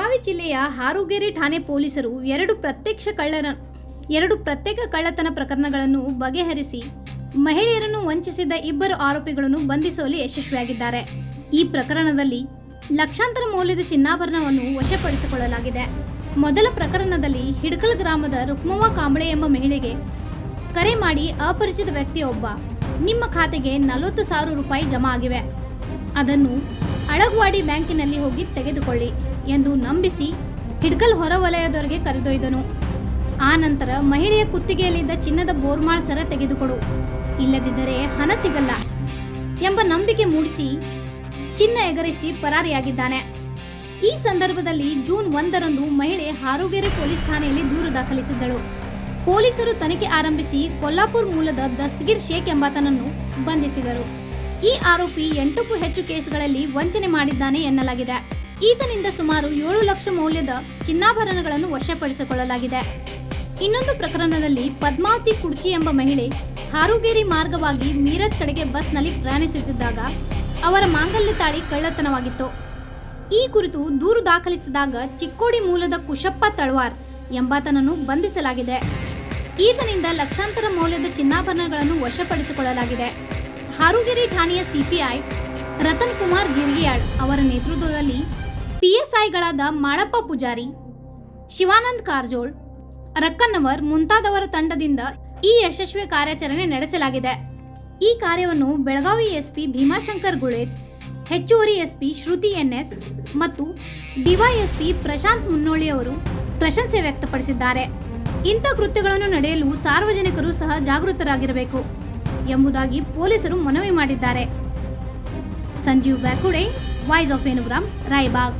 ಜಿಲ್ಲೆಯ ಹಾರುಗೆರೆ ಠಾಣೆ ಪೊಲೀಸರು ಎರಡು ಪ್ರತ್ಯಕ್ಷ ಕಳ್ಳರ, ಎರಡು ಪ್ರತ್ಯೇಕ ಕಳ್ಳತನ ಪ್ರಕರಣಗಳನ್ನು ಬಗೆಹರಿಸಿ ಮಹಿಳೆಯರನ್ನು ವಂಚಿಸಿದ ಇಬ್ಬರು ಆರೋಪಿಗಳನ್ನು ಬಂಧಿಸುವಲ್ಲಿ ಯಶಸ್ವಿಯಾಗಿದ್ದಾರೆ. ಈ ಪ್ರಕರಣದಲ್ಲಿ ಲಕ್ಷಾಂತರ ಮೌಲ್ಯದ ಚಿನ್ನಾಭರಣವನ್ನು ವಶಪಡಿಸಿಕೊಳ್ಳಲಾಗಿದೆ. ಮೊದಲ ಪ್ರಕರಣದಲ್ಲಿ ಹಿಡ್ಕಲ್ ಗ್ರಾಮದ ರುಕ್ಮವ್ವ ಕಾಂಬಳೆ ಎಂಬ ಮಹಿಳೆಗೆ ಕರೆ ಮಾಡಿ ಅಪರಿಚಿತ ವ್ಯಕ್ತಿಯೊಬ್ಬ, ನಿಮ್ಮ ಖಾತೆಗೆ ನಲವತ್ತು ಸಾವಿರ ರೂಪಾಯಿ ಜಮಾ ಆಗಿವೆ. ಅದನ್ನು ಅಳಗವಾಡಿ ಬ್ಯಾಂಕಿನಲ್ಲಿ ಹೋಗಿ ತೆಗೆದುಕೊಳ್ಳಿ. ಎಂದು ನಂಬಿಸಿ ಹಿಡ್ಕಲ್ ಹೊರವಲಯದವರೆಗೆ ಕರೆದೊಯ್ದನು. ಆ ನಂತರ ಮಹಿಳೆಯ ಕುತ್ತಿಗೆಯಲ್ಲಿದ್ದ ಚಿನ್ನದ ಬೋರ್ಮಾಳ್ ಸರ ತೆಗೆದುಕೊಡು. ಇಲ್ಲದಿದ್ದರೆ ಹಣ ಸಿಗಲ್ಲ ಎಂಬ ನಂಬಿಕೆ ಮೂಡಿಸಿ ಚಿನ್ನ ಎಗರಿಸಿ ಪರಾರಿಯಾಗಿದ್ದಾನೆ. ಈ ಸಂದರ್ಭದಲ್ಲಿ ಜೂನ್ ಒಂದರಂದು ಮಹಿಳೆ ಹಾರುಗೆರೆ ಪೊಲೀಸ್ ಠಾಣೆಯಲ್ಲಿ ದೂರು ದಾಖಲಿಸಿದ್ದಳು. ಪೊಲೀಸರು ತನಿಖೆ ಆರಂಭಿಸಿ ಕೊಲ್ಲಾಪುರ್ ಮೂಲದ ದಸ್ತಗಿರ್ ಶೇಖ್ ಎಂಬಾತನನ್ನು ಬಂಧಿಸಿದರು. ಈ ಆರೋಪಿ ಎಂಟಕ್ಕೂ ಹೆಚ್ಚು ಕೇಸ್ಗಳಲ್ಲಿ ವಂಚನೆ ಮಾಡಿದ್ದಾನೆ ಎನ್ನಲಾಗಿದೆ. ಈತನಿಂದ ಸುಮಾರು ಏಳು ಲಕ್ಷ ಮೌಲ್ಯದ ಚಿನ್ನಾಭರಣಗಳನ್ನು ವಶಪಡಿಸಿಕೊಳ್ಳಲಾಗಿದೆ. ಇನ್ನೊಂದು ಪ್ರಕರಣದಲ್ಲಿ ಪದ್ಮಾವತಿ ಕುರ್ಚಿ ಎಂಬ ಮಹಿಳೆ ಹಾರುಗೇರಿ ಮಾರ್ಗವಾಗಿ ಮೀರಜ್ ಕಡೆಗೆ ಬಸ್ನಲ್ಲಿ ಪ್ರಯಾಣಿಸುತ್ತಿದ್ದಾಗ ಅವರ ಮಾಂಗಲ್ಯ ತಾಳಿ ಕಳ್ಳತನವಾಗಿತ್ತು. ಈ ಕುರಿತು ದೂರು ದಾಖಲಿಸಿದಾಗ ಚಿಕ್ಕೋಡಿ ಮೂಲದ ಕುಶಪ್ಪ ತಳ್ವಾರ್ ಎಂಬಾತನನ್ನು ಬಂಧಿಸಲಾಗಿದೆ. ಈತನಿಂದ ಲಕ್ಷಾಂತರ ಮೌಲ್ಯದ ಚಿನ್ನಾಭರಣಗಳನ್ನು ವಶಪಡಿಸಿಕೊಳ್ಳಲಾಗಿದೆ. ಹಾರುಗೆರೆ ಠಾಣೆಯ ಸಿಪಿಐ ರತನ್ ಕುಮಾರ್ ಜಿರ್ಗಿಯಾಳ್ ಅವರ ನೇತೃತ್ವದಲ್ಲಿ ಪಿಎಸ್ಐಗಳಾದ ಮಾಳಪ್ಪ ಪೂಜಾರಿ, ಶಿವಾನಂದ್ ಕಾರಜೋಳ್, ರಕ್ಕನ್ನವರ್ ಮುಂತಾದವರ ತಂಡದಿಂದ ಈ ಯಶಸ್ವಿ ಕಾರ್ಯಾಚರಣೆ ನಡೆಸಲಾಗಿದೆ. ಈ ಕಾರ್ಯವನ್ನು ಬೆಳಗಾವಿ ಎಸ್ಪಿ ಭೀಮಾಶಂಕರ್ ಗುಳೇತ್ ಹೆಚ್ಚುವರಿ ಎಸ್ಪಿ ಶ್ರುತಿ ಎನ್ಎಸ್ ಮತ್ತು ಡಿವೈಎಸ್ಪಿ ಪ್ರಶಾಂತ್ ಮುನ್ನೋಳಿ ಅವರು ಪ್ರಶಂಸೆ ವ್ಯಕ್ತಪಡಿಸಿದ್ದಾರೆ. ಇಂಥ ಕೃತ್ಯಗಳನ್ನು ನಡೆಯಲು ಸಾರ್ವಜನಿಕರು ಸಹ ಜಾಗೃತರಾಗಿರಬೇಕು ಎಂಬುದಾಗಿ ಪೊಲೀಸರು ಮನವಿ ಮಾಡಿದ್ದಾರೆ. ಸಂಜೀವ್ ಬ್ಯಾಕುಡೆ, ವಾಯ್ಸ್ ಆಫ್ ಏನುಗ್ರಾಮ್ ರಾಯಬಾಗ್.